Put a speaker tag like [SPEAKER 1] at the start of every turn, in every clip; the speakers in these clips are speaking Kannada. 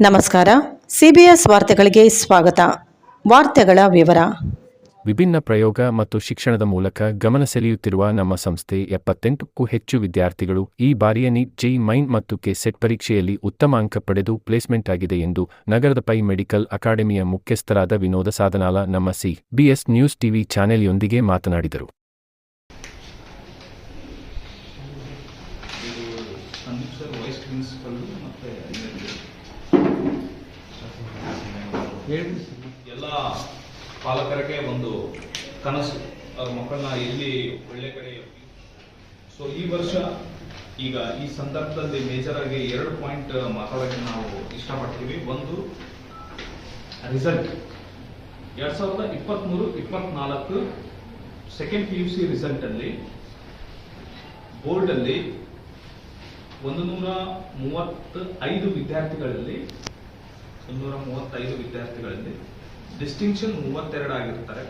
[SPEAKER 1] ನಮಸ್ಕಾರ. ಸಿಬಿಎಸ್ ವಾರ್ತೆಗಳಿಗೆ ಸ್ವಾಗತ. ವಾರ್ತೆಗಳ ವಿವರ.
[SPEAKER 2] ವಿಭಿನ್ನ ಪ್ರಯೋಗ ಮತ್ತು ಶಿಕ್ಷಣದ ಮೂಲಕ ಗಮನ ಸೆಳೆಯುತ್ತಿರುವ ನಮ್ಮ ಸಂಸ್ಥೆ ಎಪ್ಪತ್ತೆಂಟಕ್ಕೂ ಹೆಚ್ಚು ವಿದ್ಯಾರ್ಥಿಗಳು ಈ ಬಾರಿಯ ನೀಟ್ ಜೈ ಮೈನ್ ಮತ್ತು ಕೆ ಸೆಟ್ ಪರೀಕ್ಷೆಯಲ್ಲಿ ಉತ್ತಮ ಅಂಕ ಪಡೆದು ಪ್ಲೇಸ್ಮೆಂಟ್ ಆಗಿದೆ ಎಂದು ನಗರದ ಪೈ ಮೆಡಿಕಲ್ ಅಕಾಡೆಮಿಯ ಮುಖ್ಯಸ್ಥರಾದ ವಿನೋದ ಸಾಧನಾಲ ನಮ್ಮ ಸಿ ಬಿಎಸ್ ನ್ಯೂಸ್ ಟಿವಿ ಚಾನೆಲ್ಯೊಂದಿಗೆ ಮಾತನಾಡಿದರು
[SPEAKER 3] ಸಂದೀಪ್ ಸರ್ ವೈಸ್ ಪ್ರಿನ್ಸಿಪಲ್ ಮತ್ತೆ ಎಲ್ಲ ಪಾಲಕರಿಗೆ ಒಂದು ಕನಸು. ಅವ್ರ ಮಕ್ಕಳನ್ನ ಎಲ್ಲಿ ಒಳ್ಳೆ ಕಡೆ ಸೊ ಈ ವರ್ಷ ಈಗ ಈ ಸಂದರ್ಭದಲ್ಲಿ ಮೇಜರ್ ಆಗಿ ಎರಡು ಪಾಯಿಂಟ್ ಮಾತಾಡೋಕೆ ನಾವು ಇಷ್ಟಪಡ್ತೀವಿ. ಒಂದು ರಿಸಲ್ಟ್ ಎರಡ್ ಸಾವಿರದ ಇಪ್ಪತ್ತ್ಮೂರು ಇಪ್ಪತ್ನಾಲ್ಕು second P U C result ಅಲ್ಲಿ ಬೋರ್ಡ್ ಅಲ್ಲಿ ಒಂದು ನೂರ ಮೂವತ್ತ ಐದು ವಿದ್ಯಾರ್ಥಿಗಳಲ್ಲಿ ಒಂದು ನೂರ ಮೂವತ್ತೈದು ವಿದ್ಯಾರ್ಥಿಗಳಲ್ಲಿ ಡಿಸ್ಟಿಂಕ್ಷನ್ ಮೂವತ್ತೆರಡು ಆಗಿರ್ತಾರೆ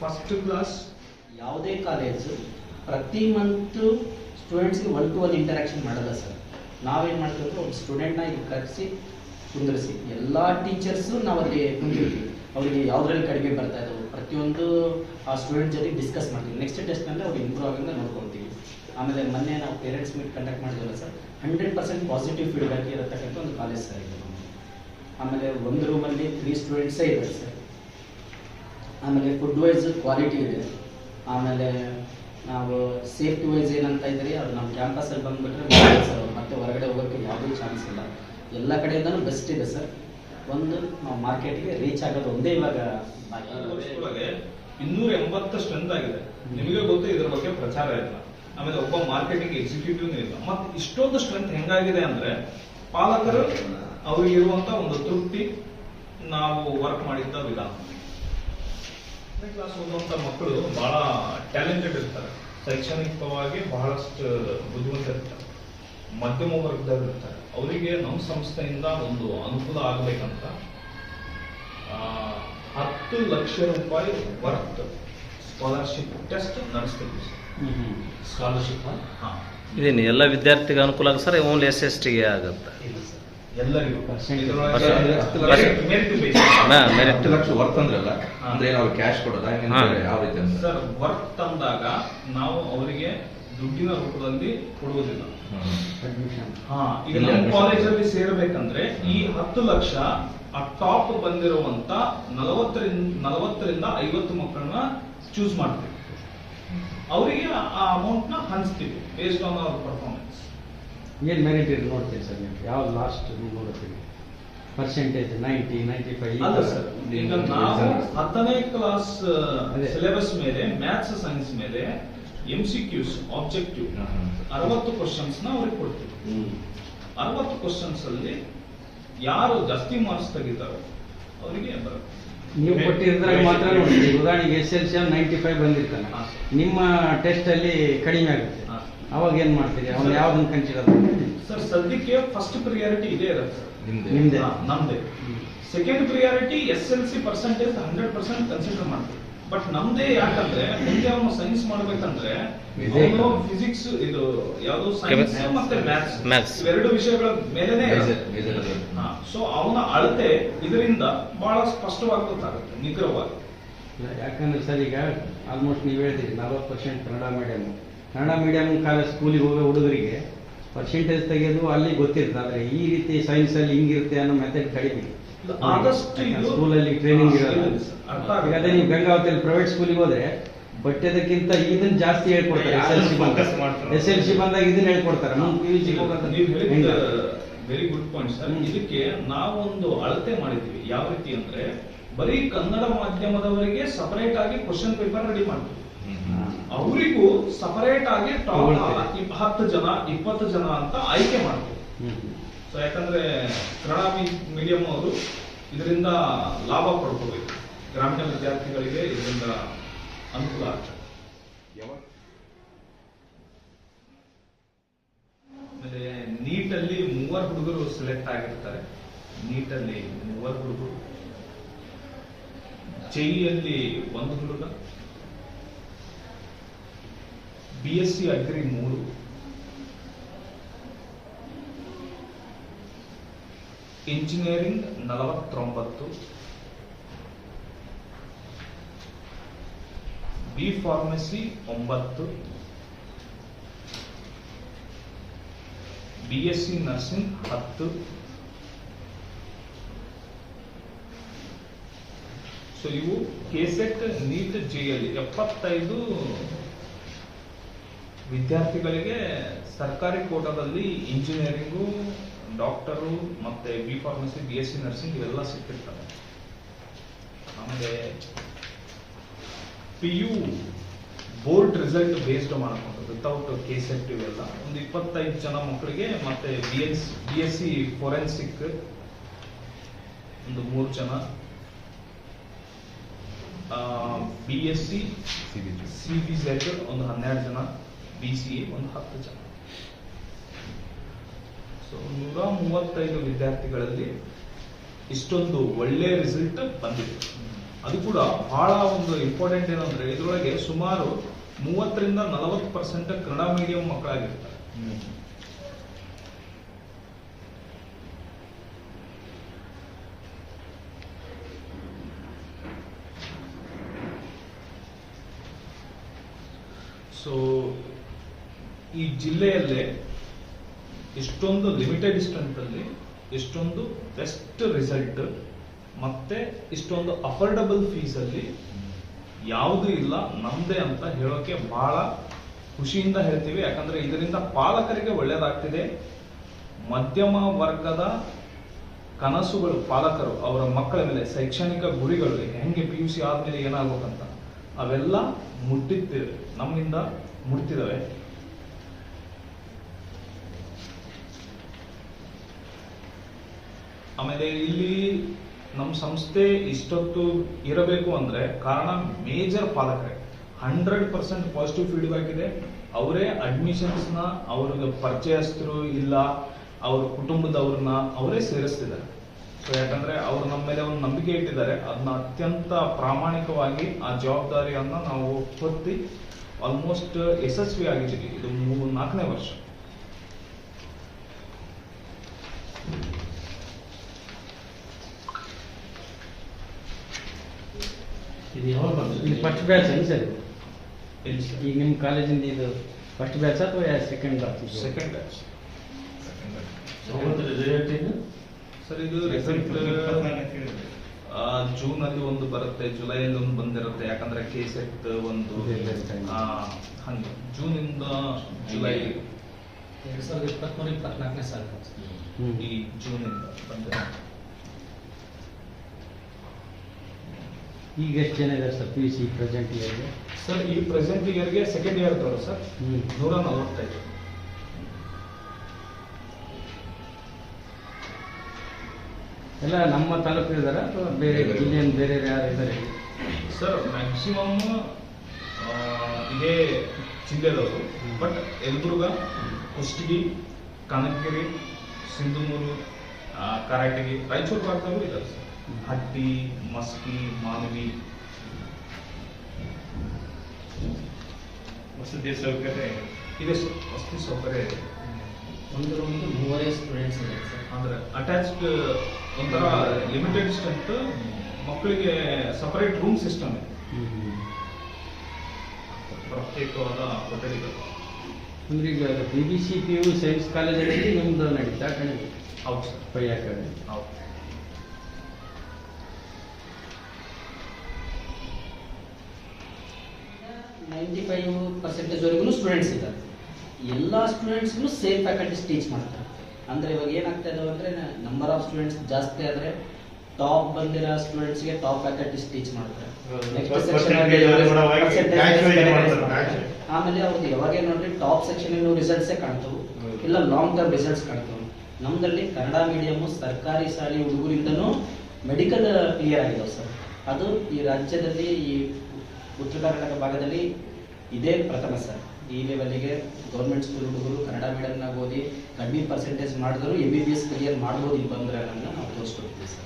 [SPEAKER 3] ಫಸ್ಟ್ ಕ್ಲಾಸ್
[SPEAKER 4] ಯಾವುದೇ ಕಾಲೇಜು ಪ್ರತಿ ಮಂತು ಸ್ಟೂಡೆಂಟ್ಸ್ಗೆ ಒನ್ ಟು ಒನ್ ಇಂಟರಾಕ್ಷನ್ ಮಾಡಲ್ಲ ಸರ್. ನಾವೇನು ಮಾಡ್ತೀವಿ ಅಂದ್ರೆ ಒಂದು ಸ್ಟೂಡೆಂಟ್ನ ಇಲ್ಲಿ ಕರೆಸಿ, ಕುಂದರಿಸಿ. ಎಲ್ಲ ಟೀಚರ್ಸು ನಾವು ಅಲ್ಲಿ ಕುಂದಿರ್ತೀವಿ. ಅವರಿಗೆ ಯಾವುದ್ರಲ್ಲಿ ಕಡಿಮೆ ಬರ್ತಾ ಇದ್ದಾವೆ ಪ್ರತಿಯೊಂದು ಆ ಸ್ಟೂಡೆಂಟ್ ಜೊತೆ ಡಿಸ್ಕಸ್ ಮಾಡ್ತೀವಿ. ನೆಕ್ಸ್ಟ್ ಟೆಸ್ಟ್ನಲ್ಲಿ ಅವ್ರು ಇಂಪ್ರೂವ್ ಆಗಂಗೆ ನೋಡ್ಕೊಳ್ತೀವಿ. ಆಮೇಲೆ ಮೊನ್ನೆ ನಾವು parents meet conduct ಮಾಡಿದ್ವಲ್ಲ sir hundred percent positive feedback ಇರತಕ್ಕಂಥ ಒಂದು ಕಾಲೇಜ್ ಸರ್ ಇದು. ಆಮೇಲೆ ಒಂದು ರೂಮಲ್ಲಿ ತ್ರೀ ಸ್ಟೂಡೆಂಟ್ಸೇ ಇದೆ ಸರ್ ಆಮೇಲೆ ಫುಡ್ ವೈಸ್ ಕ್ವಾಲಿಟಿ ಇದೆ. ಆಮೇಲೆ ನಾವು ಸೇಫ್ಟಿ ವೈಸ್ ಏನಂತ ಇದ್ರಿ, ಅದು ನಮ್ಮ ಕ್ಯಾಂಪಸಲ್ಲಿ ಬಂದುಬಿಟ್ರೆ ಸರ್ ಮತ್ತೆ ಹೊರಗಡೆ ಹೋಗೋಕ್ಕೆ ಯಾವುದೂ ಚಾನ್ಸ್ ಇಲ್ಲ. ಎಲ್ಲ ಕಡೆಯಿಂದನೂ ಬೆಸ್ಟ್ ಇದೆ ಸರ್ ಒಂದು, ನಾವು ಮಾರ್ಕೆಟ್ಗೆ ರೀಚ್ ಆಗೋದು ಒಂದೇ ಇವಾಗ
[SPEAKER 3] ಇನ್ನೂರ ಎಂಬತ್ತು ಸ್ಟ್ರೆಂತ್ ಆಗಿದೆ ನಿಮಗೆ ಗೊತ್ತು ಇದ್ರ ಬಗ್ಗೆ ಪ್ರಚಾರ ಇಲ್ಲ. ಆಮೇಲೆ ಒಬ್ಬ ಮಾರ್ಕೆಟಿಂಗ್ ಎಕ್ಸಿಕ್ಯೂಟಿವ್ ಇಲ್ಲ. ಮತ್ತೆ ಇಷ್ಟೊಂದು ಸ್ಟ್ರೆಂತ್ ಹೆಂಗಾಗಿದೆ ಅಂದ್ರೆ ಪಾಲಕರು ಅವ್ರಿಗೆ ಇರುವಂತ ಒಂದು ತೃಪ್ತಿ ನಾವು ವರ್ಕ್ ಮಾಡಿದ್ದ ವಿಧಾನ. ಕ್ಲಾಸ್ ಮಕ್ಕಳು ಬಹಳ ಟ್ಯಾಲೆಂಟೆಡ್ ಇರ್ತಾರೆ. ಶೈಕ್ಷಣಿಕವಾಗಿ ಬಹಳಷ್ಟು ಬುದ್ಧಿವಂತ ಇರ್ತಾರೆ. ಮಧ್ಯಮ ವರ್ಗದವರು ಇರ್ತಾರೆ. ಅವರಿಗೆ ನಮ್ಮ ಸಂಸ್ಥೆಯಿಂದ ಒಂದು ಅನುಕೂಲ ಆಗ್ಬೇಕಂತ ಹತ್ತು ಲಕ್ಷ ರೂಪಾಯಿ ವರ್ತ್ ಸ್ಕಾಲರ್ಶಿಪ್ ಟೆಸ್ಟ್ ನಡೆಸ್ತೀವಿ ಸ್ಕಾಲರ್ಶಿಪ್ ಹಾ.
[SPEAKER 5] ಇದೇನು ಎಲ್ಲ ವಿದ್ಯಾರ್ಥಿಗೆ ಅನುಕೂಲ ಆಗುತ್ತೆ ಸರ್ ಓನ್ಲಿ ಎಸ್ ಎಸ್ ಟಿಗೆ ಆಗುತ್ತೆ?
[SPEAKER 3] ಎಲ್ಲರಿಗೂ.
[SPEAKER 5] ಹಾ,
[SPEAKER 6] ಲಕ್ಷ ವರ್ತ್ ಅಂದ್ರಲ್ಲ ಅಂದ್ರೆ ನಾವು ಕ್ಯಾಶ್ ಕೊಡೋದಾ. ಯಾವ ರೀತಿ
[SPEAKER 3] ಸರ್ ವರ್ಕ್ ಅಂದಾಗ ನಾವು ಅವರಿಗೆ ದುಡ್ಡಿನ ರೂಪದಲ್ಲಿ ಕೊಡುವುದಿಲ್ಲ. ಈಗ
[SPEAKER 6] ಇಲ್ಲಿ
[SPEAKER 3] ನಮ್ಮ. ಕಾಲೇಜಲ್ಲಿ ಸೇರ್ಬೇಕಂದ್ರೆ ಈ ಹತ್ತು ಲಕ್ಷ ಆ ಟಾಪ್ ಬಂದಿರುವಂತ ನಲವತ್ತರಿಂದ ನಲವತ್ತರಿಂದ ಐವತ್ತು ಮಕ್ಕಳನ್ನ ಚೂಸ್ ಮಾಡ್ತೀವಿ. ಅವರಿಗೆ ಆ ಅಮೌಂಟ್ನ ಹಂಚ್ತೀವಿ ಬೇಸ್ಡ್ ಆನ್ ಅವರ್ ಪರ್ಫಾರ್ಮೆನ್ಸ್
[SPEAKER 7] ಏನು ಮೆರಿಟ್ ಇದೆ ನೋಡ್ತೀನಿ ಸರ್ ನೀವು? ಯಾವ ಲಾಸ್ಟ್ ನೋಡ್ತೀವಿ ಪರ್ಸೆಂಟೇಜ್ ನೈಂಟಿ ನೈಂಟಿ ಫೈವ್
[SPEAKER 3] ಅಲ್ಲ ಸರ್ ಈಗ ನಾವು ಹತ್ತನೇ ಕ್ಲಾಸ್. ಸಿಲೆಬಸ್ ಮೇಲೆ ಮ್ಯಾಥ್ಸ್ ಸೈನ್ಸ್ ಮೇಲೆ ಎಂ ಸಿ ಕ್ಯೂಸ್ ಆಬ್ಜೆಕ್ಟಿವ್ ಅರವತ್ತು ಕ್ವಶನ್ಸ್ನ ಅವ್ರಿಗೆ ಕೊಡ್ತೀವಿ. ಅರವತ್ತು ಕ್ವಶನ್ಸ್ ಅಲ್ಲಿ ಯಾರು ಜಾಸ್ತಿ ಮಾರ್ಕ್ಸ್ ತೆಗಿತಾರೋ ಅವರಿಗೆ ಬರುತ್ತೆ.
[SPEAKER 7] ನೀವು ಕೊಟ್ಟಿರೋದ್ರಾಗ ಮಾತ್ರ ನೋಡಿ ಉದಾಹರಣೆಗೆ S L C ninety five ಬಂದಿರ್ತಾನೆ. ನಿಮ್ಮ ಟೆಸ್ಟ್ ಅಲ್ಲಿ ಕಡಿಮೆ ಆಗುತ್ತೆ. ಅವಾಗ ಏನ್ ಮಾಡ್ತೀರಿ? ಅವ್ನು ಯಾವ್ದನ್ನ ಕನ್ಸಿಡರ್ ಮಾಡ್ತೀರಿ
[SPEAKER 3] ಸರ್ ಸದ್ಯಕ್ಕೆ ಫಸ್ಟ್ ಪ್ರಿಯಾರಿಟಿ ಇದೇ ಇರುತ್ತೆ ಸರ್.
[SPEAKER 6] ನಿಮ್ದೆ.
[SPEAKER 7] ನಮ್ದೆ.
[SPEAKER 3] Second priority S L C percentage hundred percent consider ಮಾಡ್ತೀವಿ. ಬಟ್ ನಮ್ದೇ ಯಾಕಂದ್ರೆ ಮುಂದೆ ಅವನು ಸೈನ್ಸ್ ಮಾಡ್ಬೇಕಂದ್ರೆ. ಫಿಸಿಕ್ಸ್ ಇದು ಯಾವ್ದು ಸೈನ್ಸ್ ಮತ್ತೆ ಮ್ಯಾಥ್ಸ್
[SPEAKER 5] ಮ್ಯಾಥ್ಸ್
[SPEAKER 3] ಎರಡು ವಿಷಯಗಳ ಮೇಲೆನೆ. ಸೊ ಅವನ ಅಳತೆ ಇದರಿಂದ ಬಹಳ ಸ್ಪಷ್ಟವಾಗಿ ಗೊತ್ತಾಗುತ್ತೆ ನಿಗ್ರಹವಾಗಿ
[SPEAKER 7] ಯಾಕಂದ್ರೆ ಸರ್ ಈಗ ಆಲ್ಮೋಸ್ಟ್ ನೀವು ಹೇಳಿದ್ರಿ ನಲ್ವತ್ತು percent Kannada medium Kannada medium ಕಾಲ ಸ್ಕೂಲಿಗೆ ಹೋಗೋ ಹುಡುಗರಿಗೆ ಪರ್ಸೆಂಟೇಜ್ ತೆಗೆದು ಅಲ್ಲಿ ಗೊತ್ತಿರುತ್ತೆ ಆದರೆ ಈ ರೀತಿ ಸೈನ್ಸ್ ಅಲ್ಲಿ ಹಿಂಗಿರುತ್ತೆ ಅನ್ನೋ ಮೆಥಡ್ ಕಡಿಮೆ.
[SPEAKER 3] ಆದಷ್ಟು ಇದು
[SPEAKER 7] ಸ್ಕೂಲಲ್ಲಿ ಟ್ರೈನಿಂಗ್ ಇರಲ್ಲ.
[SPEAKER 3] ಅರ್ಥ
[SPEAKER 7] ನೀವು ಗಂಗಾವತಿಯಲ್ಲಿ ಪ್ರೈವೇಟ್ ಸ್ಕೂಲಿಗೆ ಹೋದ್ರೆ ಬಟ್ಟೆದಕ್ಕಿಂತ ಇದನ್ನ ಜಾಸ್ತಿ ಹೇಳ್ಕೊಡ್ತಾರೆ ಎಸ್ ಎಲ್ ಸಿ ಬಂದಾಗ. ಎಸ್ ಎಲ್ ಸಿ ಬಂದಾಗ ಇದನ್ನ ಹೇಳ್ಕೊಡ್ತಾರೆ. ಮುಂದೆ ಪಿ ಯು ಜಿ
[SPEAKER 3] ನೀವು ಹೇಳಿದ ವೆರಿ ಗುಡ್ ಪಾಯಿಂಟ್ ಸರ್. ಇದಕ್ಕೆ ನಾವೊಂದು ಅಳತೆ ಮಾಡಿದ್ವಿ ಯಾವ ರೀತಿ ಅಂದ್ರೆ ಬರೀ ಕನ್ನಡ ಮಾಧ್ಯಮದವರಿಗೆ ಸಪರೇಟ್ ಆಗಿ ಕ್ವಶನ್ ಪೇಪರ್ ರೆಡಿ ಮಾಡ್ತೀವಿ. ಅವರಿಗೂ ಸಪರೇಟ್ ಆಗಿ ಟಾಪ್. ಹತ್ತು ಜನ ಇಪ್ಪತ್ತು ಜನ ಅಂತ ಆಯ್ಕೆ ಮಾಡ್ತೀವಿ. ಸೊ ಯಾಕಂದ್ರೆ ಕನ್ನಡ ಮೀಡಿಯಂ ಅವರು ಇದರಿಂದ ಲಾಭ ಪಡ್ಕೋಬೇಕು. ಗ್ರಾಮೀಣ ವಿದ್ಯಾರ್ಥಿಗಳಿಗೆ ಇದರಿಂದ ಅನುಕೂಲ ಆಗ್ತದೆ. ಆಮೇಲೆ ನೀಟಲ್ಲಿ ಮೂವರು ಹುಡುಗರು ಸೆಲೆಕ್ಟ್ ಆಗಿರ್ತಾರೆ. ನೀಟಲ್ಲಿ ಮೂವರು ಹುಡುಗರು. ಜೈಲಿಯಲ್ಲಿ ಒಂದು ಹುಡುಗ. ಬಿ ಎಸ್ ಸಿ ಅಗ್ರಿ ಮೂರು. ಇಂಜಿನಿಯರಿಂಗ್ ನಲವತ್ತೊಂಬತ್ತು. ಬಿ ಫಾರ್ಮಸಿ ಒಂಬತ್ತು. ಬಿ ಎಸ್ ಸಿ ನರ್ಸಿಂಗ್ ಹತ್ತು. ಸೊ ಇವು ಕೆಸೆಟ್ ನೀಟ್ ಜಿಯಲ್ಲಿ ಎಪ್ಪತ್ತೈದು ವಿದ್ಯಾರ್ಥಿಗಳಿಗೆ ಸರ್ಕಾರಿ ಕೋಟಾದಲ್ಲಿ ಇಂಜಿನಿಯರಿಂಗು ಡಾಕ್ಟರು ಮತ್ತೆ B pharmacy B S C nursing ಇವೆಲ್ಲ ಸಿಕ್ಕಿರ್ತವೆ. ಆಮೇಲೆ P U board result based ಮಾಡ್ಕೊಂಡು ವಿತೌಟ್ ಕೆ ಸೆಟ್ ಇವೆಲ್ಲ ಒಂದು ಇಪ್ಪತ್ತೈದು ಜನ ಮಕ್ಕಳಿಗೆ ಮತ್ತೆ B S B S C forensic ಒಂದು ಮೂರು ಜನ. B S C C B CET ಒಂದು ಹನ್ನೆರಡು ಜನ ಬಿ ಸಿ ಎ ಒಂದು ಹತ್ತು ಜನ. ಸೊ ನೂರ ಮೂವತ್ತೈದು ವಿದ್ಯಾರ್ಥಿಗಳಲ್ಲಿ ಇಷ್ಟೊಂದು ಒಳ್ಳೆಯ ರಿಸಲ್ಟ್ ಬಂದಿದೆ. ಅದು ಕೂಡ ಬಹಳ ಒಂದು ಇಂಪಾರ್ಟೆಂಟ್ ಏನಂದ್ರೆ ಇದರೊಳಗೆ ಸುಮಾರು ಮೂವತ್ತರಿಂದ ನಲವತ್ತು ಪರ್ಸೆಂಟ್ ಕನ್ನಡ ಮೀಡಿಯಂ ಮಕ್ಕಳಾಗಿರ್ತಾರೆ. ಸೊ ಈ ಜಿಲ್ಲೆಯಲ್ಲೇ ಇಷ್ಟೊಂದು ಲಿಮಿಟೆಡ್ ಅಲ್ಲಿ ಇಷ್ಟೊಂದು ಬೆಸ್ಟ್ ರಿಸಲ್ಟ್ ಮತ್ತೆ ಇಷ್ಟೊಂದು ಅಫೋರ್ಡಬಲ್ ಫೀಸ್ ಅಲ್ಲಿ ಯಾವುದು ಇಲ್ಲ, ನಮ್ದೇ ಅಂತ ಹೇಳೋಕೆ ಬಹಳ ಖುಷಿಯಿಂದ ಹೇಳ್ತೀವಿ. ಯಾಕಂದ್ರೆ ಇದರಿಂದ ಪಾಲಕರಿಗೆ ಒಳ್ಳೇದಾಗ್ತಿದೆ. ಮಧ್ಯಮ ವರ್ಗದ ಕನಸುಗಳು, ಪಾಲಕರು, ಅವರ ಮಕ್ಕಳ ಮೇಲೆ ಶೈಕ್ಷಣಿಕ ಗುರಿಗಳು ಹೆಂಗೆ ಪಿ ಯು ಸಿ ಆದ್ಮೇಲೆ ಏನಾಗ್ಬೇಕಂತ, ಅವೆಲ್ಲ ಮುಟ್ಟಿದ್ದೇವೆ ನಮ್ಮಿಂದ ಮುಟ್ತಿದ್ದಾವೆ. ಆಮೇಲೆ ಇಲ್ಲಿ ನಮ್ಮ ಸಂಸ್ಥೆ ಇಷ್ಟೊತ್ತು ಇರಬೇಕು ಅಂದ್ರೆ ಕಾರಣ ಮೇಜರ್ ಪಾಲಕರೇ. ಹಂಡ್ರೆಡ್ ಪರ್ಸೆಂಟ್ ಪಾಸಿಟಿವ್ ಫೀಡ್ಬ್ಯಾಕ್ ಇದೆ. ಅವರೇ ಅಡ್ಮಿಷನ್ಸ್ನ ಅವ್ರಿಗೆ ಪರಿಚಯಸ್ಥರು ಇಲ್ಲ, ಅವ್ರ ಕುಟುಂಬದವ್ರನ್ನ ಅವರೇ ಸೇರಿಸ್ತಿದ್ದಾರೆ. ಸೊ ಯಾಕಂದ್ರೆ ಅವ್ರು ನಮ್ಮ ಮೇಲೆ ಒಂದು ನಂಬಿಕೆ ಇಟ್ಟಿದ್ದಾರೆ. ಅದನ್ನ ಅತ್ಯಂತ ಪ್ರಾಮಾಣಿಕವಾಗಿ ಆ ಜವಾಬ್ದಾರಿಯನ್ನ ನಾವು ಹೊತ್ತಿ ಆಲ್ಮೋಸ್ಟ್ ಯಶಸ್ವಿ ಆಗಿದ್ದೀವಿ ಇದು ಮೂರು ನಾಲ್ಕನೇ ವರ್ಷ.
[SPEAKER 4] ಇದು ಯಾವಾಗ ಬರ್ತದೆ?
[SPEAKER 7] ಇದು ಫಸ್ಟ್ ಬ್ಯಾಚ್ ಏನು ಸರ್.
[SPEAKER 3] ಇಲ್ಲಿ ಸರ್
[SPEAKER 7] ಈಗ ನಿಮ್ಮ ಕಾಲೇಜಿಂದ ಇದು ಫಸ್ಟ್ ಬ್ಯಾಚ್ ಅಥವಾ second batch
[SPEAKER 3] second batch
[SPEAKER 4] result
[SPEAKER 3] sir ಇದು ರಿಸಲ್ಟ್ ಜೂನ್ ಅಲ್ಲಿ ಒಂದು ಬರುತ್ತೆ ಜುಲೈ ಅಲ್ಲಿ ಒಂದು ಬಂದಿರುತ್ತೆ ಯಾಕಂದ್ರೆ ಕೆ ಸೆಟ್ ಒಂದು ಹಂಗೆ ಜೂನ್ ಇಂದ ಜುಲೈ
[SPEAKER 4] ಎರಡ್ ಸಾವಿರದ ಇಪ್ಪತ್ಮೂರು ಇಪ್ಪತ್ನಾಲ್ಕನೇ ಸಾಲ
[SPEAKER 3] ಈ ಜೂನ್ ಇಂದ ಬಂದಿರುತ್ತೆ
[SPEAKER 7] ಈಗ ಎಷ್ಟು ಜನ ಇದ್ದಾರೆ sir P U C present ಇಯರ್ಗೆ
[SPEAKER 3] ಸರ್ ಈ ಪ್ರೆಸೆಂಟ್ ಇಯರ್ಗೆ ಸೆಕೆಂಡ್ ಇಯರ್ ಇದ್ದವರು ಸರ್.
[SPEAKER 7] ಹ್ಞೂ
[SPEAKER 3] ನೂರ ನಲವತ್ತೈದು.
[SPEAKER 7] ಎಲ್ಲ ನಮ್ಮ ತಾಲೂಕು ಇದ್ದಾರೆ ಅಥವಾ ಬೇರೆ ಜಿಲ್ಲೆಯಿಂದ ಬೇರೆ. ಯಾರು ಇದ್ದಾರೆ
[SPEAKER 3] ಸರ್ ಮ್ಯಾಕ್ಸಿಮಮ್ ಇದೇ ಜಿಲ್ಲೆದವರು. ಬಟ್ ಯಲಬುರ್ಗ ಕುಷ್ಟಗಿ ಕನಕಗಿರಿ ಸಿಂಧುಮೂರು ಕರಾಟಗಿ ಕಾರಟಗಿ ರಾಯಚೂರು ಭಾಗದವರು ಇದ್ದಾರೆ ಸರ್. ಹಟ್ಟಿ ಮಸ್ಕಿ ಮಾನವಿ.
[SPEAKER 8] ವಸತಿ ಸೌಕರ್ಯ.
[SPEAKER 3] ಇದೆ ವಸತಿ ಸೌಕರ್ಯ ಇದೆ?
[SPEAKER 4] ಒಂದು ಮೂವರೇ ಸ್ಟೂಡೆಂಟ್ಸ್ ಇದೆ
[SPEAKER 3] ಅಂದ್ರೆ ಅಟ್ಯಾಚ್ಡ್ ಒಂಥರ ಲಿಮಿಟೆಡ್ ಸ್ಟ್ರೆಂತ್ ಮಕ್ಕಳಿಗೆ ಸಪರೇಟ್ ರೂಮ್ ಸಿಸ್ಟಮ್ ಇದೆ. ಪ್ರತ್ಯೇಕವಾದ ಕೊಠಡಿಗಳು.
[SPEAKER 7] ಅಂದ್ರೆ ಈಗ B B C P U science ಕಾಲೇಜಲ್ಲಿ ನಿಮ್ದು ನಡೀತಾ ಕಣೆ
[SPEAKER 3] ಹೌದು ಸರ್.
[SPEAKER 7] ಪೈ
[SPEAKER 3] ಹೌದು.
[SPEAKER 4] ನೈಂಟಿ ಫೈವ್ ಪರ್ಸೆಂಟೇಜ್ವರೆಗೂ ಸ್ಟೂಡೆಂಟ್ಸ್ ಇದ್ದಾರೆ. ಎಲ್ಲ ಸ್ಟೂಡೆಂಟ್ಸ್ಗೂ ಸೇಮ್ ಫ್ಯಾಕಲ್ಟೀಸ್ ಟೀಚ್ ಮಾಡ್ತಾರೆ. ಅಂದರೆ ಇವಾಗ ಏನಾಗ್ತಾ ಇದಾವೆ ಅಂದರೆ ನಂಬರ್ ಆಫ್ ಸ್ಟೂಡೆಂಟ್ಸ್ ಜಾಸ್ತಿ ಆದರೆ ಟಾಪ್ ಬಂದಿರೋ ಸ್ಟೂಡೆಂಟ್ಸ್ಗೆ ಟಾಪ್ ಫ್ಯಾಕಲ್ಟೀಸ್ ಟೀಚ್ ಮಾಡ್ತಾರೆ. ಆಮೇಲೆ ಅವ್ರದ್ದು ಯಾವಾಗ ನೋಡ್ರಿ ಟಾಪ್ ಸೆಕ್ಷನ್ ರಿಸಲ್ಟ್ಸೇ ಕಾಣ್ತವು. ಇಲ್ಲ ಲಾಂಗ್ ಟರ್ಮ್ ರಿಸಲ್ಟ್ಸ್ ಕಾಣ್ತವು. ನಮ್ಮಲ್ಲಿ ಕನ್ನಡ ಮೀಡಿಯಮ್ಮು ಸರ್ಕಾರಿ ಶಾಲೆ ಹುಡುಗರಿಂದನೂ ಮೆಡಿಕಲ್ ಕ್ಲಿಯರ್ ಆಗಿದಾವೆ ಸರ್. ಅದು ಈ ರಾಜ್ಯದಲ್ಲಿ ಈ ಉತ್ತರ ಕರ್ನಾಟಕ ಭಾಗದಲ್ಲಿ ಇದೇ ಪ್ರಥಮ ಸರ್. ಈ ಲೆವೆಲ್ಗೆ ಗೌರ್ಮೆಂಟ್ ಸ್ಕೂಲ್ ಹುಡುಗರು ಕನ್ನಡ ಮೀಡಿಯಮ್ನಾಗ ಓದಿ ಕಡಿಮೆ ಪರ್ಸೆಂಟೇಜ್ ಮಾಡಿದ್ರು M B B S clear ಮಾಡ್ಬೋದು ಇಲ್ಲಿ ಬಂದ್ರೆ ಅನ್ನೋದನ್ನ ನಾವು ತೋರಿಸ್ಕೊಡ್ತೀವಿ ಸರ್.